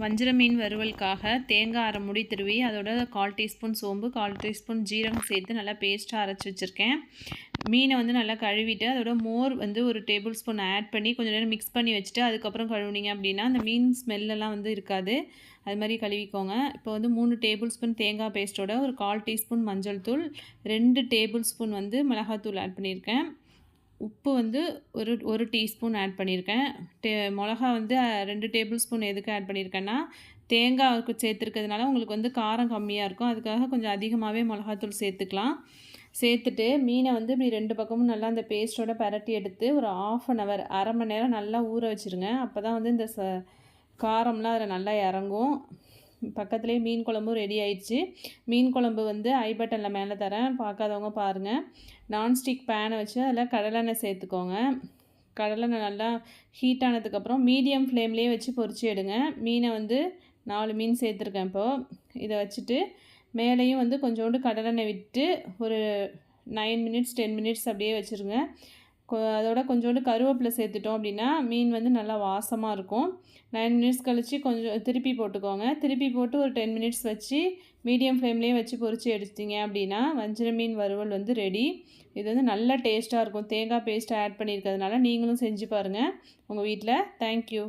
வஞ்சிர மீன் வறுவலுக்காக தேங்காய் அரை முடி திருவி அதோட கால் டீஸ்பூன் சோம்பு கால் டீஸ்பூன் ஜீரகம் சேர்த்து நல்லா பேஸ்ட்டாக அரைச்சி வச்சுருக்கேன். மீனை வந்து நல்லா கழுவிட்டு அதோட மோர் வந்து ஒரு டேபிள் ஸ்பூன் ஆட் பண்ணி கொஞ்சம் நேரம் மிக்ஸ் பண்ணி வச்சுட்டு அதுக்கப்புறம் கழுவுனீங்க அப்படின்னா அந்த மீன் ஸ்மெல்லெல்லாம் வந்து இருக்காது. அது மாதிரி கழுவிக்கோங்க. இப்போ வந்து மூணு டேபிள் ஸ்பூன் தேங்காய் பேஸ்ட்டோட ஒரு கால் டீஸ்பூன் மஞ்சள் தூள் ரெண்டு டேபிள் ஸ்பூன் வந்து மிளகாத்தூள் ஆட் பண்ணியிருக்கேன். உப்பு வந்து ஒரு ஒரு டீஸ்பூன் ஆட் பண்ணியிருக்கேன் டே மிளகா வந்து ரெண்டு டேபிள் ஸ்பூன் எதுக்கு ஆட் பண்ணியிருக்கேன்னா தேங்காய்க்கு சேர்த்துருக்கிறதுனால உங்களுக்கு வந்து காரம் கம்மியாக இருக்கும். அதுக்காக கொஞ்சம் அதிகமாகவே மிளகாத்தூள் சேர்த்துக்கலாம். சேர்த்துட்டு மீனை வந்து இப்படி ரெண்டு பக்கமும் நல்லா அந்த பேஸ்ட்டோட பரட்டி எடுத்து ஒரு ஆஃப் அன் ஹவர் அரை மணி நேரம் நல்லா ஊற வச்சுருங்க. அப்போ தான் வந்து இந்த ச காரம்லாம் அதில் நல்லா இறங்கும். பக்கத்துலேயே மீன் குழம்பும் ரெடி ஆயிடுச்சு. மீன் குழம்பு வந்து ஐ பட்டனில் மேலே தரேன். பார்க்காதவங்க பாருங்கள் நான்ஸ்டிக் பேனை வச்சு அதில் கடலெண்ணெய் சேர்த்துக்கோங்க. கடலெண்ணெய் நல்லா ஹீட் ஆனதுக்கப்புறம் மீடியம் ஃப்ளேம்லேயே வச்சு பொறிச்சு எடுங்க. மீனை வந்து நாலு மீன் சேர்த்துருக்கேன் இப்போது இதை வச்சுட்டு மேலேயும் வந்து கொஞ்சோண்டு கடலெண்ணெய் விட்டு ஒரு நைன் மினிட்ஸ் டென் மினிட்ஸ் அப்படியே வச்சுருங்க. அதோட கொஞ்சோண்டு கருவேப்பிலை சேர்த்துட்டோம் அப்படின்னா மீன் வந்து நல்லா வாசமாக இருக்கும். நைன் மினிட்ஸ் கழித்து கொஞ்சம் திருப்பி போட்டுக்கோங்க. திருப்பி போட்டு ஒரு டென் மினிட்ஸ் வச்சு மீடியம் ஃப்ளேம்லேயே வச்சு பொறிச்சு எடுத்தீங்க அப்படின்னா வஞ்சிர மீன் வறுவல் வந்து ரெடி. இது வந்து நல்ல டேஸ்ட்டாக இருக்கும். தேங்காய் பேஸ்ட்டை ஆட் பண்ணியிருக்கிறதுனால நீங்களும் செஞ்சு பாருங்கள் உங்கள் வீட்டில் தேங்க்யூ